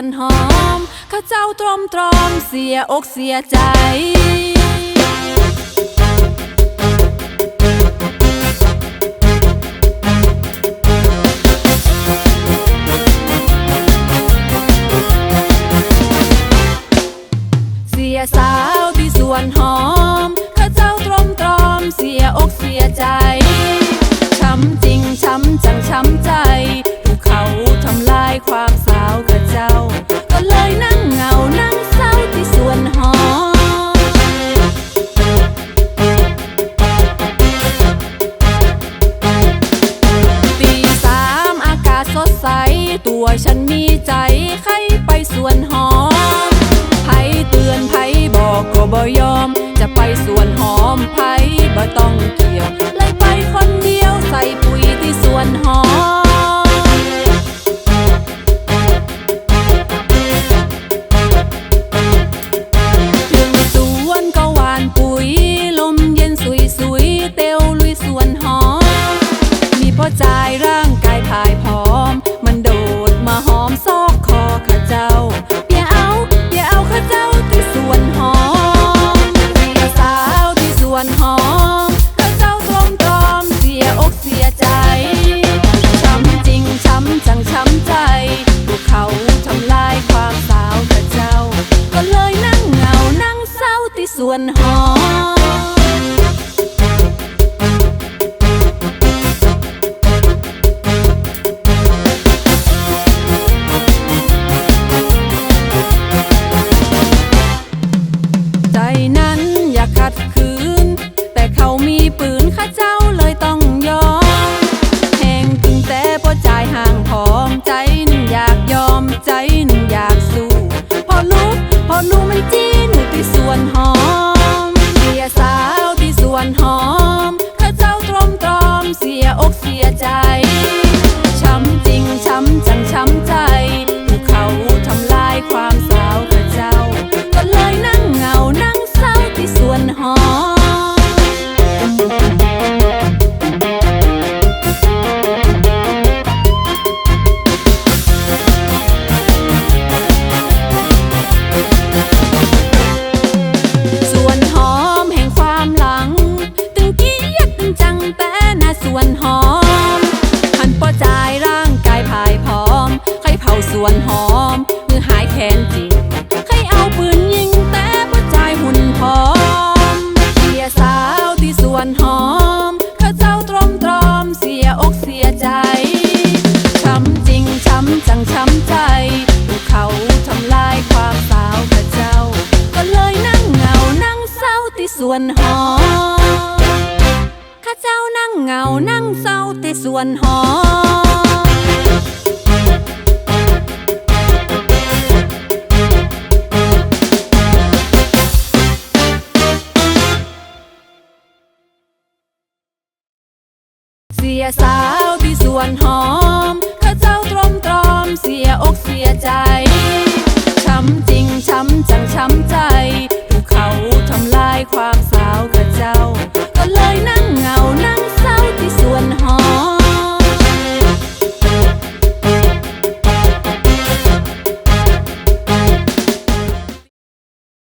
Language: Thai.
วนหอม ข้าเจ้าตรอมตรอมเสียอกเสียใจเสียสาวที่สวนหอม เตียวลุยสวนหอม มีพ่อจายร่างกายผายผอม มันโดดมาหอมซอกคอข้าเจ้าอย่าเอาอย่าเอาข้าเจ้าที่สวนหอมเสียสาวที่สวนหอมข้าเจ้าตรอมตรอมเสียอกเสียใจ ช้ำจริงช้ำจังช้ำใจ ปืนข้าเจ้าเลยต้องยอมแหงตึงแต่พอจ่ายห่างผอมใจหนึ่งอยากยอมใจหนึ่งอยากสู้ พอรู้พอรู้มันจีหนูที่สวนหอมเสียสาวที่สวนหอมข้าเจ้าตรมตรอมเสียอกเสียใจช้ำจริงช้ำจังช้ำใจถูกเขาทำลายความสาวข้าเจ้า ก็เลยนั่งเหงานั่งเศร้าที่สวนหอม ส่ สวนหอ ข้าเจ้านั่งเหงานั่งเศร้าที่สวนหอเสียสาวที่สวนหอ